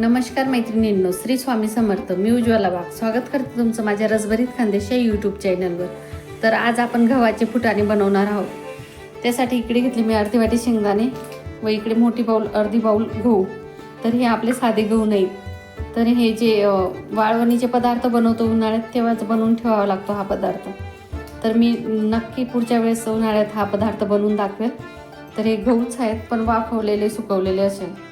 नमस्कार मैत्रिणींनो श्री स्वामी समर्थ मी उज्ज्वला बाग. स्वागत करते तुमचं माझ्या रसभरीत खानदेश या यूट्यूब चॅनलवर तर आज आपण गव्हाचे फुटाणे बनवणार आहोत. त्यासाठी इकडे घेतली मी अर्धी वाटी शेंगदाणे व इकडे मोठी बाऊल अर्धी बाऊल गहू. तर हे आपले साधे गहू नाही. तर हे जे वाळवणीचे पदार्थ बनवतो उन्हाळ्यात तेव्हाच बनवून ठेवावा लागतो हा पदार्थ. तर मी नक्की पुढच्या वेळेस उन्हाळ्यात हा पदार्थ बनवून दाखवेल. तर हे गहूच आहेत पण वाफवलेले सुकवलेले असेल.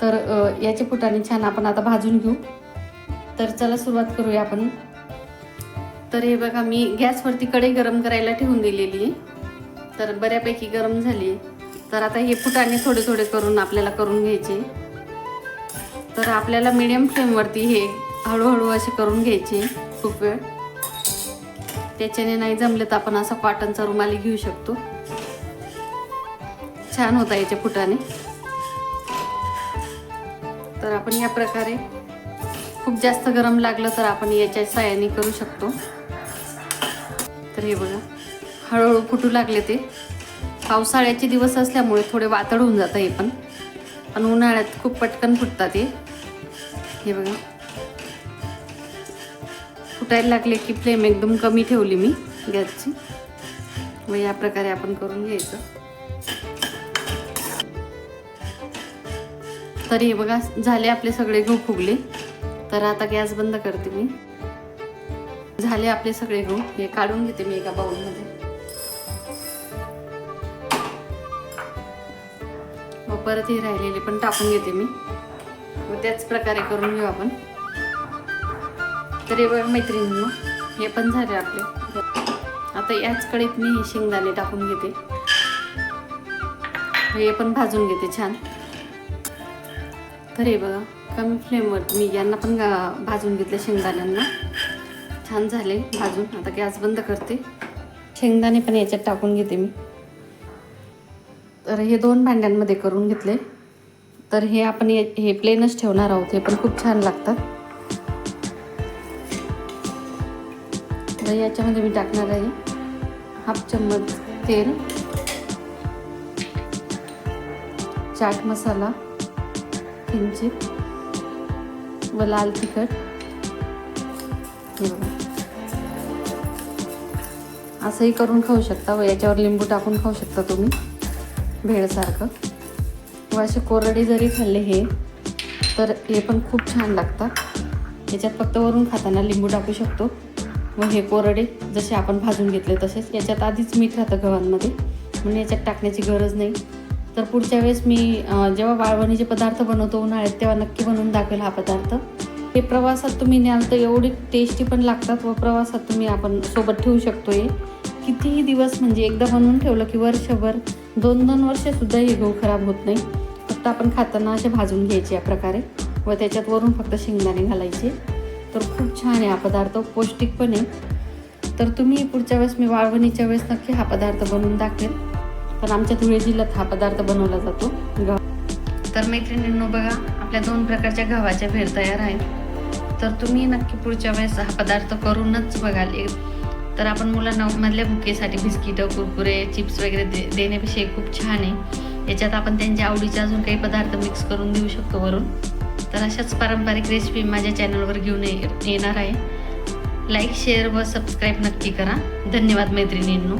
तर याचे फुटाणे छान आपण आता भाजून घेऊ. तर चला सुरुवात करूया आपण. तर हे बघा मी गॅसवरती कढई गरम करायला ठेवून दिलेली आहे. तर बऱ्यापैकी गरम झाली तर आता हे फुटाणे थोडे थोडे करून आपल्याला करून घ्यायचे. तर आपल्याला मिडियम फ्लेमवरती हे हळूहळू असे करून घ्यायचे खूप वेळ. त्याच्याने नाही जमले तर आपण असा कॉटनचा रुमाली घेऊ शकतो. छान होता याचे फुटाने. तर आपण या प्रकारे खूप जास्त गरम लागलं तर आपण याच्या साह्याने करू शकतो. तर हे बघा हळूहळू फुटू लागले ते. पावसाळ्याचे दिवस असल्यामुळे थोडे वातड होऊन जातं हे पण. पण उन्हाळ्यात खूप पटकन फुटतात हे हे बघा. फुटायला लागले की फ्लेम एकदम कमी ठेवली मी गॅसची. व या प्रकारे आपण करून घ्यायचं. तर हे बघा झाले आपले सगळे गहू फुगले. तर आता गॅस बंद करते मी. झाले आपले सगळे गहू. हे काढून घेते मी एका बाऊलमध्ये मग परत हे राहिलेले पण टाकून घेते मी. व त्याच प्रकारे करून घेऊ आपण. तर हे बघा मैत्रिणी हे पण झाले आपले. आता याच कडेत मी हे शेंगदाणे टाकून घेते. हे पण भाजून घेते छान. तर हे बघा कमी फ्लेमवर मी यांना पण गा- भाजून घेतले शेंगदाण्यांना. छान झाले भाजून. आता गॅस बंद करते. शेंगदाणे पण याच्यात टाकून घेते मी. तर हे दोन भांड्यांमध्ये करून घेतले. तर हे आपण हे हे प्लेनच ठेवणार आहोत. हे पण खूप छान लागतात. तर याच्यामध्ये मी टाकणार आहे हाफ चम्मच तेल चाट मसाला किंचित व लाल तिखट. हे बघा. असंही करून खाऊ शकता व याच्यावर लिंबू टाकून खाऊ शकता तुम्ही. भेळसारखं. व असे कोरडे जरी खाल्ले हे तर हे पण खूप छान लागतात. याच्यात फक्त वरून खाताना लिंबू टाकू शकतो. व हे कोरडे जसे आपण भाजून घेतले तसेच. याच्यात आधीच मीठ राहतं गव्हांमध्ये. म्हणून याच्यात टाकण्याची गरज नाही. तर पुढच्या वेळेस मी जेव्हा वाळवणीचे पदार्थ बनवतो उन्हाळ्यात तेव्हा नक्की बनवून दाखवेल हा पदार्थ. हे प्रवासात तुम्ही न्याल तर एवढे टेस्टी पण लागतात व प्रवासात तुम्ही आपण सोबत ठेवू शकतो हे कितीही दिवस म्हणजे एकदा बनवून ठेवलं की वर्षभर दोन दोन वर्षसुद्धा हे गहू खराब होत नाही. फक्त आपण खाताना असे भाजून घ्यायचे या प्रकारे व त्याच्यात वरून फक्त शेंगदाणे घालायचे. तर खूप छान आहे हा पदार्थ पौष्टिक पण आहे तर तुम्ही पुढच्या वेळेस मी वाळवणीच्या वेळेस नक्की हा पदार्थ बनवून दाखवेल. पण आमच्या धुळे जिल्ह्यात हा पदार्थ बनवला जातो. गव्हा तर मैत्रिणींनो बघा आपल्या दोन प्रकारच्या गव्हाच्या भेळ तयार आहेत. तर तुम्ही नक्की पुढच्या वेळेस हा पदार्थ करूनच बघाल. एक- तर आपण मुलांना मधल्या भुकेसाठी बिस्किटं कुरकुरे चिप्स वगैरे दे देण्यापेक्षा खूप छान आहे. याच्यात आपण त्यांच्या आवडीचे अजून काही पदार्थ मिक्स करून देऊ शकतो वरून. तर अशाच पारंपरिक रेसिपी माझ्या चॅनलवर घेऊन ये- येणार आहे. लाईक शेअर व सबस्क्राईब नक्की करा. धन्यवाद मैत्रिणींनो.